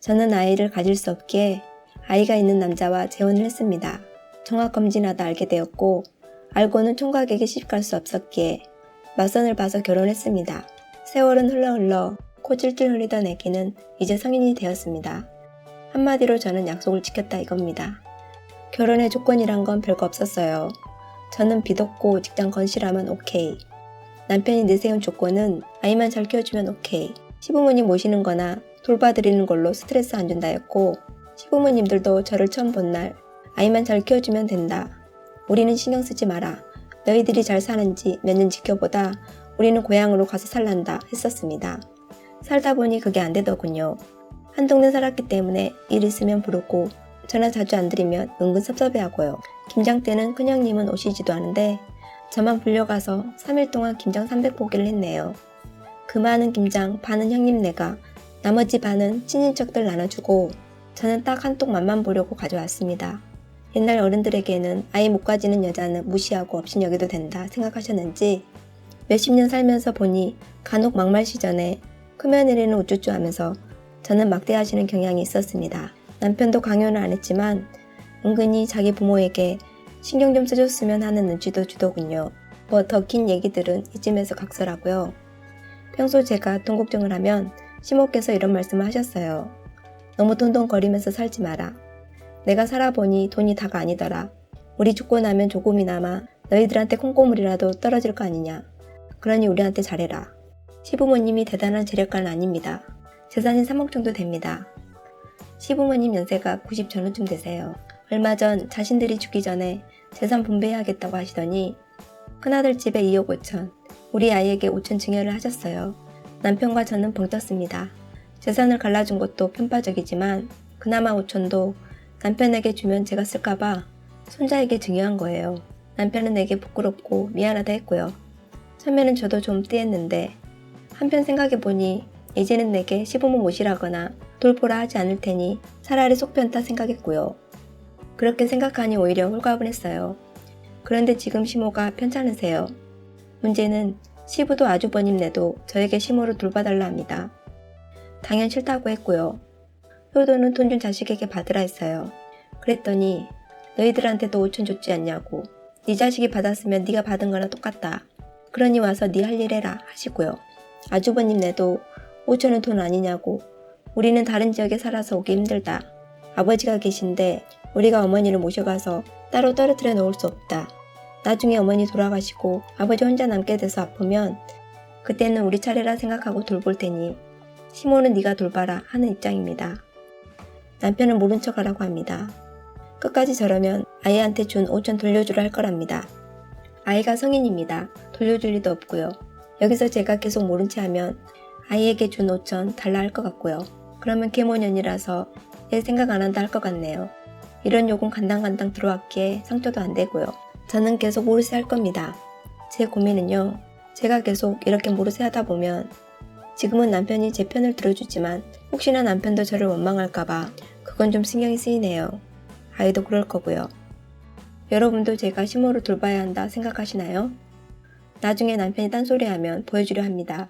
저는 아이를 가질 수 없기에 아이가 있는 남자와 재혼을 했습니다. 종합검진 하다 알게 되었고 알고는 총각에게 시집갈 수 없었기에 맞선을 봐서 결혼했습니다. 세월은 흘러 흘러 코 찔찔 흘리던 애기는 이제 성인이 되었습니다. 한마디로 저는 약속을 지켰다 이겁니다. 결혼의 조건이란 건 별거 없었어요. 저는 빚 없고 직장 건실하면 오케이. 남편이 내세운 조건은 아이만 잘 키워주면 오케이. 시부모님 모시는 거나 돌봐드리는 걸로 스트레스 안 준다였고 시부모님들도 저를 처음 본 날 아이만 잘 키워주면 된다. 우리는 신경 쓰지 마라. 너희들이 잘 사는지 몇 년 지켜보다 우리는 고향으로 가서 살란다 했었습니다. 살다 보니 그게 안 되더군요. 한 동네 살았기 때문에 일 있으면 부르고 전화 자주 안 드리면 은근 섭섭해하고요. 김장 때는 큰형님은 오시지도 않은데 저만 불려가서 3일 동안 김장 300포기를 했네요. 그 많은 김장 반은 형님네가 나머지 반은 친인척들 나눠주고 저는 딱 한통 맛만 보려고 가져왔습니다. 옛날 어른들에게는 아이 못 가지는 여자는 무시하고 없인 여겨도 된다 생각하셨는지 몇십 년 살면서 보니 간혹 막말 시전에 크며내리는 우쭈쭈 하면서 저는 막대하시는 경향이 있었습니다. 남편도 강요는 안 했지만 은근히 자기 부모에게 신경 좀 써줬으면 하는 눈치도 주더군요. 뭐 더 긴 얘기들은 이쯤에서 각설하고요. 평소 제가 돈 걱정을 하면 시모께서 이런 말씀을 하셨어요. 너무 돈돈거리면서 살지 마라. 내가 살아보니 돈이 다가 아니더라. 우리 죽고 나면 조금이나마 너희들한테 콩고물이라도 떨어질 거 아니냐. 그러니 우리한테 잘해라. 시부모님이 대단한 재력가는 아닙니다. 재산이 3억 정도 됩니다. 시부모님 연세가 90 전후쯤 되세요. 얼마 전 자신들이 죽기 전에 재산 분배해야겠다고 하시더니 큰아들 집에 2억 5천, 우리 아이에게 5천 증여를 하셨어요. 남편과 저는 벙 떴습니다. 재산을 갈라준 것도 편파적이지만 그나마 5천도 남편에게 주면 제가 쓸까봐 손자에게 증여한 거예요. 남편은 내게 부끄럽고 미안하다 했고요. 처음에는 저도 좀 띠했는데 한편 생각해보니 이제는 내게 시부모 모시라거나 돌보라 하지 않을 테니 차라리 속 편타 생각했고요. 그렇게 생각하니 오히려 홀가분했어요. 그런데 지금 시모가 편찮으세요. 문제는 시부도 아주버님네도 저에게 시모를 돌봐달라 합니다. 당연 싫다고 했고요. 효도는 돈 준 자식에게 받으라 했어요. 그랬더니 너희들한테도 5천 줬지 않냐고. 네 자식이 받았으면 네가 받은 거나 똑같다. 그러니 와서 네 할 일 해라 하시고요. 아주버님네도 5천은 돈 아니냐고. 우리는 다른 지역에 살아서 오기 힘들다. 아버지가 계신데 우리가 어머니를 모셔가서 따로 떨어뜨려 놓을 수 없다. 나중에 어머니 돌아가시고 아버지 혼자 남게 돼서 아프면 그때는 우리 차례라 생각하고 돌볼 테니 시모는 네가 돌봐라 하는 입장입니다. 남편은 모른 척하라고 합니다. 끝까지 저러면 아이한테 준 5천 돌려주라 할 거랍니다. 아이가 성인입니다. 돌려줄 리도 없고요. 여기서 제가 계속 모른 채 하면 아이에게 준 5천 달라 할 것 같고요. 그러면 계모년이라서 얘 생각 안 한다 할 것 같네요. 이런 요금 간당간당 들어왔기에 상처도 안 되고요. 저는 계속 모르쇠 할 겁니다. 제 고민은요. 제가 계속 이렇게 모르쇠 하다 보면 지금은 남편이 제 편을 들어주지만 혹시나 남편도 저를 원망할까봐 그건 좀 신경이 쓰이네요. 아이도 그럴 거고요. 여러분도 제가 시모를 돌봐야 한다 생각하시나요? 나중에 남편이 딴소리하면 보여주려 합니다.